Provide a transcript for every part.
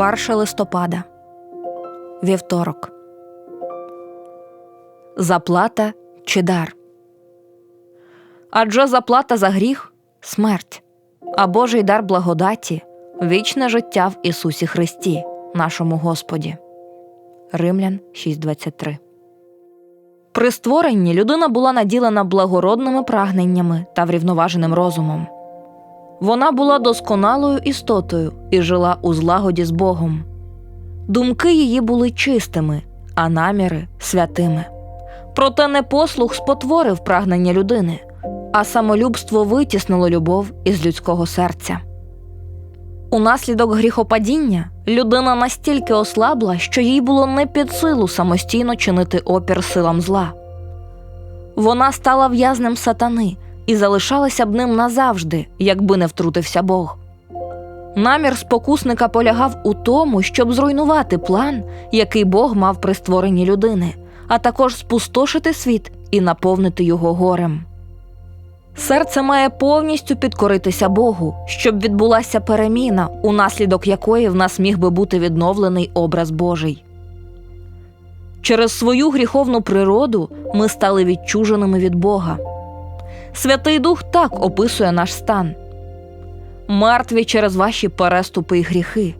1 листопада. Вівторок. Заплата чи дар. Адже заплата за гріх смерть, а Божий дар благодаті вічне життя в Ісусі Христі, нашому Господі. Римлян 6.23 При створенні людина була наділена благородними прагненнями та врівноваженим розумом. Вона була досконалою істотою і жила у злагоді з Богом. Думки її були чистими, а наміри святими. Проте непослух спотворив прагнення людини, а самолюбство витіснило любов із людського серця. Унаслідок гріхопадіння людина настільки ослабла, що їй було не під силу самостійно чинити опір силам зла. Вона стала в'язнем сатани і залишалася б ним назавжди, якби не втрутився Бог. Намір спокусника полягав у тому, щоб зруйнувати план, який Бог мав при створенні людини, а також спустошити світ і наповнити його горем. Серце має повністю підкоритися Богу, щоб відбулася переміна, унаслідок якої в нас міг би бути відновлений образ Божий. Через свою гріховну природу ми стали відчуженими від Бога. Святий Дух так описує наш стан. Мертві через ваші переступи і гріхи,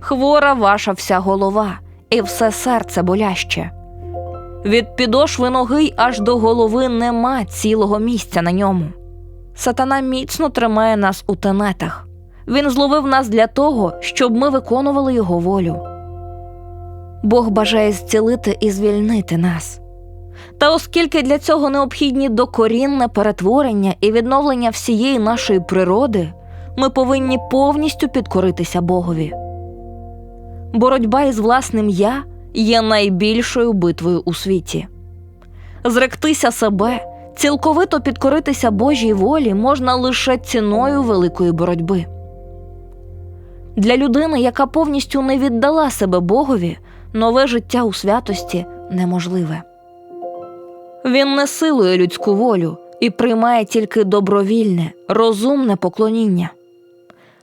хвора ваша вся голова, і все серце боляще. Від підошви ноги аж до голови нема цілого місця на ньому. Сатана міцно тримає нас у тенетах. Він зловив нас для того, щоб ми виконували його волю. Бог бажає зцілити і звільнити нас. Та оскільки для цього необхідні докорінне перетворення і відновлення всієї нашої природи, ми повинні повністю підкоритися Богові. Боротьба із власним я є найбільшою битвою у світі. Зректися себе, цілковито підкоритися Божій волі можна лише ціною великої боротьби. Для людини, яка повністю не віддала себе Богові, нове життя у святості неможливе. Він не силує людську волю і приймає тільки добровільне, розумне поклоніння.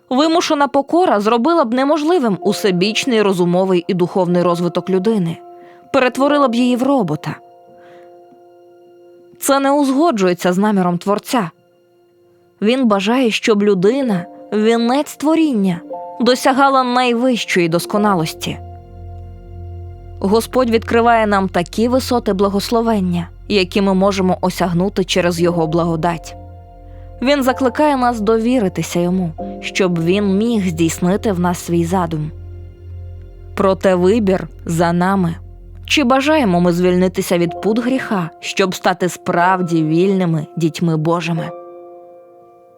Вимушена покора зробила б неможливим усебічний розумовий і духовний розвиток людини, перетворила б її в робота. Це не узгоджується з наміром Творця. Він бажає, щоб людина, вінець творіння, досягала найвищої досконалості. Господь відкриває нам такі висоти благословення, які ми можемо осягнути через Його благодать. Він закликає нас довіритися йому, щоб він міг здійснити в нас свій задум. Проте вибір за нами. Чи бажаємо ми звільнитися від пут гріха, щоб стати справді вільними дітьми Божими?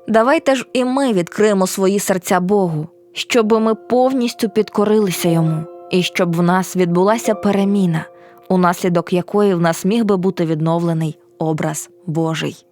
Давайте ж і ми відкриємо свої серця Богу, щоб ми повністю підкорилися йому, і щоб в нас відбулася переміна, унаслідок якої в нас міг би бути відновлений образ Божий.